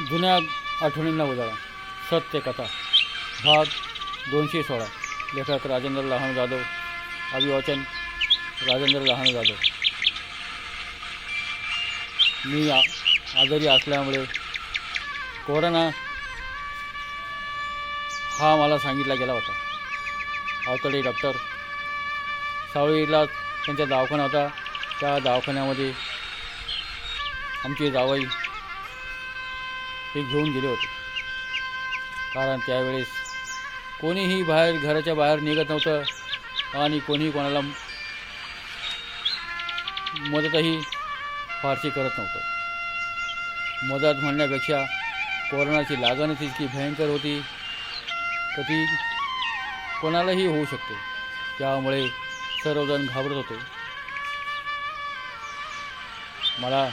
जुन्या आठवणींना उजाळा. सत्य कथा. भाग दोनशे सोळा. लेखक राजेंद्र लहान जाधव. अभिवाचन राजेंद्र लहान जाधव. मी आ आजारी असल्यामुळे कोरोना हा मला सांगितला गेला होता. अवतडे डॉक्टर. सावळीला त्यांचा दवाखाना होता. त्या दवाखान्यामध्ये आमची जावई हे घेऊन गेले होते. कारण त्यावेळेस कोणीही बाहेर घराच्या बाहेर निघत नव्हतं आणि कोणीही कोणाला मदतही फारशी करत नव्हतं. मदत म्हणण्यापेक्षा कोरोनाची लागणच इतकी भयंकर होती तर ती कोणालाही होऊ शकते. त्यामुळे सर्वजण घाबरत होते. मला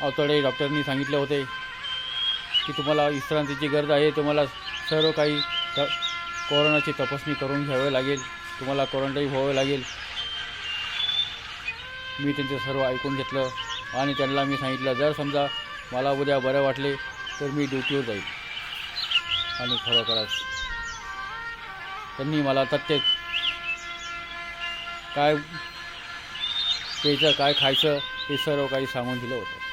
अवतडे डॉक्टरनी सांगितले होते की तुम्हाला विश्रांतीची गरज आहे तुम्हाला सर्व काही त कोरोनाची तपासणी करून घ्यावी लागेल तुम्हाला क्वारंटाईन व्हावं लागेल. मी त्यांचं सर्व ऐकून घेतलं आणि त्यांना मी सांगितलं जर समजा मला उद्या बरं वाटले तर मी ड्युटीवर जाईल. आणि खरोखरच त्यांनी मला तथ्य काय प्यायचं काय खायचं हे सर्व काही सांगून दिलं होतं.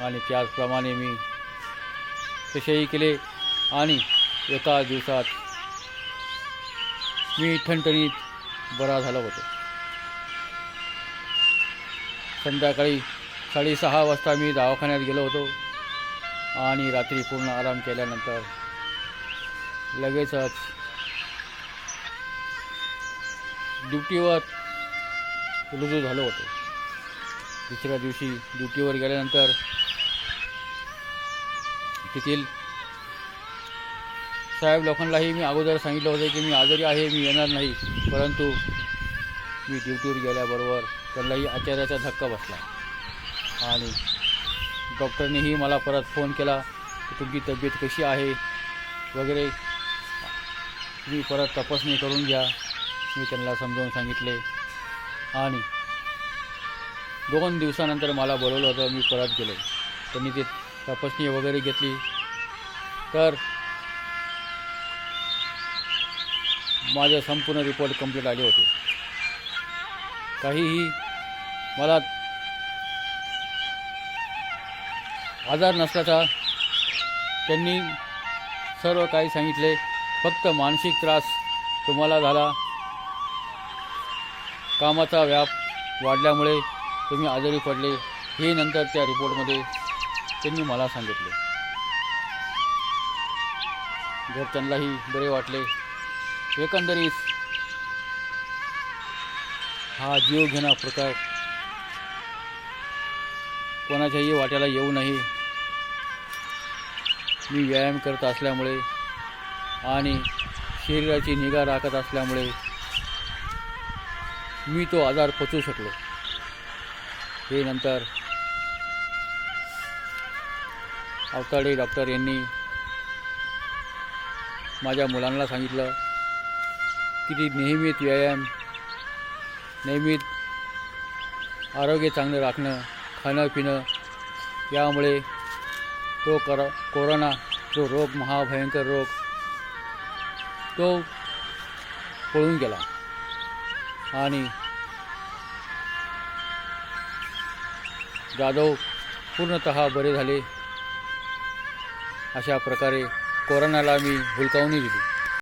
आणि त्याचप्रमाणे मी तसेही केले आणि एका दिवसात मी ठणठणीत बरा झालो होतो. संध्याकाळी साडेसहा वाजता मी दवाखान्यात गेलो होतो आणि रात्री पूर्ण आराम केल्यानंतर लगेचच ड्युटीवर रुजू झालो होतो. दुसऱ्या दिवशी ड्युटीवर गेल्यानंतर तेथील साहेब लोकांनाही मी अगोदर सांगितलं होतं की मी आजारी आहे मी येणार नाही परंतु मी ड्युटीवर गेल्याबरोबर त्यांनाही आचार्याचा धक्का बसला. आणि डॉक्टरनेही मला परत फोन केला की तुमची तब्येत कशी आहे वगैरे. मी परत तपासणी करून घ्या. मी त्यांना समजावून सांगितले. आणि दोन दिवसानंतर मला बोलवलं होतं मी परत गेलो. त्यांनी ते तपासणी वगैरे घेतली. तर माझे संपूर्ण रिपोर्ट कंप्लीट आले होते. काहीही मला आजार नसल्याचा त्यांनी सर्व काही सांगितले. फक्त मानसिक त्रास तुम्हाला झाला. कामाचा व्याप वाढल्यामुळे तुम्ही आजारी पडले. हे नंतर त्या रिपोर्टमध्ये त्यांनी मला सांगितले. जर त्यांनाही बरे वाटले एकंदरीत हा जीव घेणा प्रकार कोणाच्याही वाट्याला येऊ नये. मी व्यायाम करत असल्यामुळे आणि शरीराची निगा राखत असल्यामुळे मी तो आजार पचवू शकलो. हे नंतर अवताडे डॉक्टर यांनी माझ्या मुलांना सांगितलं की ती नियमित व्यायाम नियमित आरोग्य चांगलं राखणं खाणं पिणं यामुळे तो कर कोरोना जो रोग महाभयंकर रोग तो पळून गेला. आणि जाधव पूर्णतः बरे झाले. अशा प्रकारे कोरोनाला आम्ही हुलकावणी दिली.